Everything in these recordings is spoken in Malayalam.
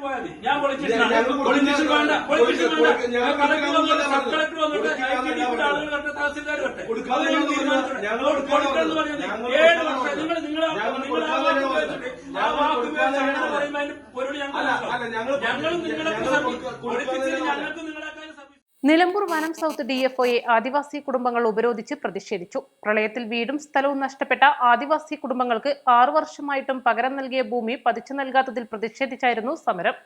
പോയാൽ മതി. ഞാൻ വേണ്ട വേണ്ട. കളക്ടർ വന്നോട്ടെ സബ് കളക്ടർ വന്നോട്ടെ ആളുകൾ വരട്ടെ തഹസിൽദാർ വരട്ടെ. കൊടുക്കണമെന്ന് ഏഴ് വർഷം? നിങ്ങൾ നിങ്ങൾ നിങ്ങൾ ആ വാക്ക് ഉപയോഗിച്ചിട്ട് ആ വാക്ക് ഉപയോഗിച്ച് അങ്ങനെ പറയുമ്പോൾ അതിന്റെ പൊരുൾ ഞങ്ങൾ ഞങ്ങൾ കൊടുക്കാതെ ഞങ്ങൾക്ക് സർവീസ് നിലമ്പൂർ വനം സൗത്ത് ഡിഎഫ്ഒയെ ആദിവാസി കുടുംബങ്ങൾ ഉപരോധിച്ച് പ്രതിഷേധിച്ചു. പ്രളയത്തിൽ വീടും സ്ഥലവും നഷ്ടപ്പെട്ട ആദിവാസി കുടുംബങ്ങൾക്ക് ആറു വർഷമായിട്ടും പകരം നൽകിയ ഭൂമി പതിച്ചു നൽകാത്തതിൽ പ്രതിഷേധിച്ചായിരുന്നു സമരം.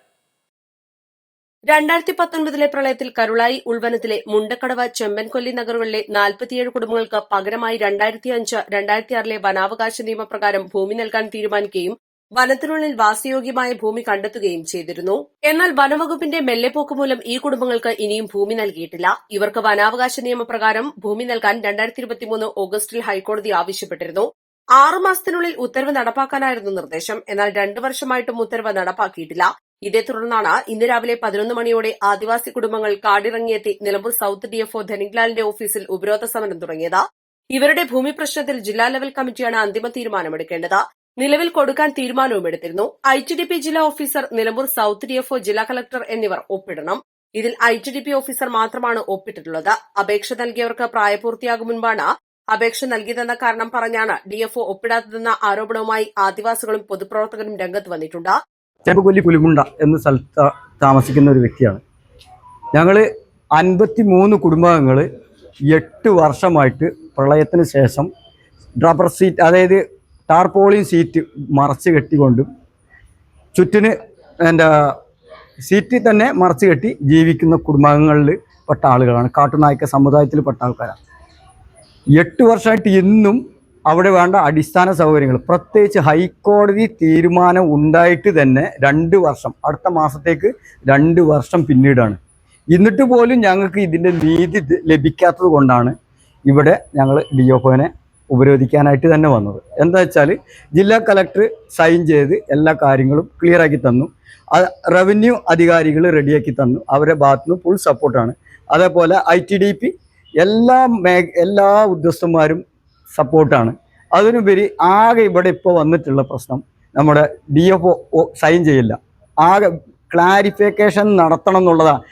രണ്ടായിരത്തി പത്തൊൻപതിലെ പ്രളയത്തിൽ കരുളായി ഉൾവനത്തിലെ മുണ്ടക്കടവ് ചെമ്പൻകൊല്ലി നഗറുകളിലെ നാൽപ്പത്തിയേഴ് കുടുംബങ്ങൾക്ക് പകരമായി രണ്ടായിരത്തി അഞ്ച് രണ്ടായിരത്തി ആറിലെ വനാവകാശ നിയമപ്രകാരം ഭൂമി നൽകാൻ തീരുമാനിക്കുകയും വനത്തിനുള്ളിൽ വാസയോഗ്യമായ ഭൂമി കണ്ടെത്തുകയും ചെയ്തിരുന്നു. എന്നാൽ വനവകുപ്പിന്റെ മെല്ലെപ്പോക്ക് മൂലം ഈ കുടുംബങ്ങൾക്ക് ഇനിയും ഭൂമി നൽകിയിട്ടില്ല. ഇവർക്ക് വനാവകാശ നിയമപ്രകാരം ഭൂമി നൽകാൻ രണ്ടായിരത്തി ഇരുപത്തിമൂന്ന് ഓഗസ്റ്റിൽ ഹൈക്കോടതി ആവശ്യപ്പെട്ടിരുന്നു. ആറു മാസത്തിനുള്ളിൽ ഉത്തരവ് നടപ്പാക്കാനായിരുന്നു നിർദ്ദേശം. എന്നാൽ രണ്ടു വർഷമായിട്ടും ഉത്തരവ് നടപ്പാക്കിയിട്ടില്ല. ഇതേ തുടർന്നാണ് ഇന്ന് രാവിലെ പതിനൊന്ന് മണിയോടെ ആദിവാസി കുടുംബങ്ങൾ കാടിറങ്ങിയെത്തി നിലമ്പൂർ സൌത്ത് ഡിഎഫ്ഒ ധനിക്ലാലിന്റെ ഓഫീസിൽ ഉപരോധ സമരം തുടങ്ങിയത്. ഇവരുടെ ഭൂമി പ്രശ്നത്തിൽ ജില്ലാ ലെവൽ കമ്മിറ്റിയാണ് അന്തിമ തീരുമാനമെടുക്കേണ്ടത്. നിലവിൽ കൊടുക്കാൻ തീരുമാനവും എടുത്തിരുന്നു. ഐ ഡി പി ജില്ലാ ഓഫീസർ നിലമ്പൂർ സൌത്ത് ഡിഎഫ്ഒ ജില്ലാ കളക്ടർ എന്നിവർ ഒപ്പിടണം. ഇതിൽ I T D P officer മാത്രമാണ് ഒപ്പിട്ടിട്ടുള്ളത്. അപേക്ഷ നൽകിയവർക്ക് പ്രായപൂർത്തിയാകും മുൻപാണ് അപേക്ഷ നൽകിയതെന്ന കാരണം പറഞ്ഞാണ് ഡിഎഫ്ഒ ഒപ്പിടാത്തതെന്ന ആരോപണവുമായി ആദിവാസികളും പൊതുപ്രവർത്തകരും രംഗത്ത് വന്നിട്ടുണ്ട്. ചെമ്പുകൊല്ലി പുലിമുണ്ട എന്ന സ്ഥലത്ത് താമസിക്കുന്ന ഒരു വ്യക്തിയാണ്. ഞങ്ങൾ അൻപത്തി മൂന്ന് കുടുംബാംഗങ്ങൾ എട്ട് വർഷമായിട്ട് പ്രളയത്തിന് ശേഷം റബ്ബർ സീറ്റ് അതായത് ടാർപോളിൻ സീറ്റ് മറച്ച് കെട്ടിക്കൊണ്ടും ചുറ്റിന് എന്റെ സീറ്റിൽ തന്നെ മറച്ച് കെട്ടി ജീവിക്കുന്ന കുടുംബാംഗങ്ങളിൽ പെട്ട ആളുകളാണ്. കാട്ടുനായ്ക്ക സമുദായത്തിൽ പെട്ട ആൾക്കാരാണ്. എട്ട് വർഷമായിട്ട് ഇന്നും അവിടെ വേണ്ട അടിസ്ഥാന സൗകര്യങ്ങൾ. പ്രത്യേകിച്ച് ഹൈക്കോടതി തീരുമാനം ഉണ്ടായിട്ട് തന്നെ രണ്ട് വർഷം അടുത്ത മാസത്തേക്ക് രണ്ട് വർഷം പിന്നീടാണ്. എന്നിട്ട് പോലും ഞങ്ങൾക്ക് ഇതിന്റെ നീതി ലഭിക്കാത്തത് കൊണ്ടാണ് ഇവിടെ ഞങ്ങൾ ഡി ഉപരോധിക്കാനായിട്ട് തന്നെ വന്നത്. എന്താ വെച്ചാൽ ജില്ലാ കലക്ടർ സൈൻ ചെയ്ത് എല്ലാ കാര്യങ്ങളും ക്ലിയറാക്കി തന്നു. റവന്യൂ അധികാരികൾ റെഡിയാക്കി തന്നു. അവരുടെ ഭാഗത്തു നിന്ന് ഫുൾ സപ്പോർട്ടാണ് അതേപോലെ ഐ ടി ഡി പി എല്ലാ മേ എല്ലാ ഉദ്യോഗസ്ഥന്മാരും സപ്പോർട്ടാണ് അതിനുപരി ആകെ ഇവിടെ ഇപ്പോൾ വന്നിട്ടുള്ള പ്രശ്നം നമ്മുടെ ഡി എഫ് ഒ സൈൻ ചെയ്യില്ല. ആകെ ക്ലാരിഫിക്കേഷൻ നടത്തണം എന്നുള്ളതാണ്.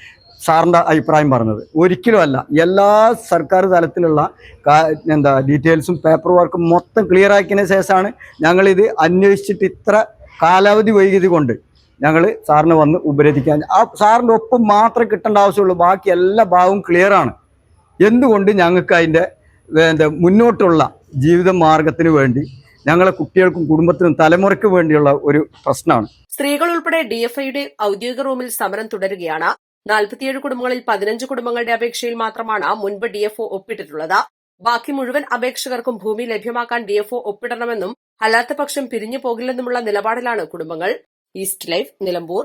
സാറിന്റെ അഭിപ്രായം പറഞ്ഞത്. ഒരിക്കലും അല്ല. എല്ലാ സർക്കാർ തലത്തിലുള്ള എന്താ ഡീറ്റെയിൽസും പേപ്പർ വർക്കും മൊത്തം ക്ലിയർ ആക്കിയതിന് ശേഷമാണ് ഞങ്ങളിത് അന്വേഷിച്ചിട്ട് ഇത്ര കാലാവധി വൈകിയത് കൊണ്ട് ഞങ്ങൾ സാറിന് വന്ന് ഉപരോധിക്കാൻ. ആ സാറിന്റെ ഒപ്പം മാത്രം കിട്ടേണ്ട ആവശ്യമുള്ളൂ. ബാക്കി എല്ലാ ഭാഗവും ക്ലിയർ ആണ്. എന്തുകൊണ്ട് ഞങ്ങൾക്ക് അതിന്റെ എന്താ മുന്നോട്ടുള്ള ജീവിത മാർഗത്തിന് വേണ്ടി ഞങ്ങളെ കുട്ടികൾക്കും കുടുംബത്തിനും തലമുറയ്ക്ക് വേണ്ടിയുള്ള ഒരു പ്രശ്നമാണ്. സ്ത്രീകൾ ഉൾപ്പെടെ ഡി എഫ് ഐയുടെ ഔദ്യോഗിക റൂമിൽ സമരം തുടരുകയാണ്. നാൽപ്പത്തിയേഴ് കുടുംബങ്ങളിൽ പതിനഞ്ച് കുടുംബങ്ങളുടെ അപേക്ഷയിൽ മാത്രമാണ് മുൻപ് ഡിഎഫ്ഒ ഒപ്പിട്ടിട്ടുള്ളത്. ബാക്കി മുഴുവൻ അപേക്ഷകർക്കും ഭൂമി ലഭ്യമാക്കാൻ ഡിഎഫ്ഒ ഒപ്പിടണമെന്നും അല്ലാത്ത പക്ഷം പിരിഞ്ഞു പോകില്ലെന്നുമുള്ള നിലപാടിലാണ് കുടുംബങ്ങൾ. East life Nilambur.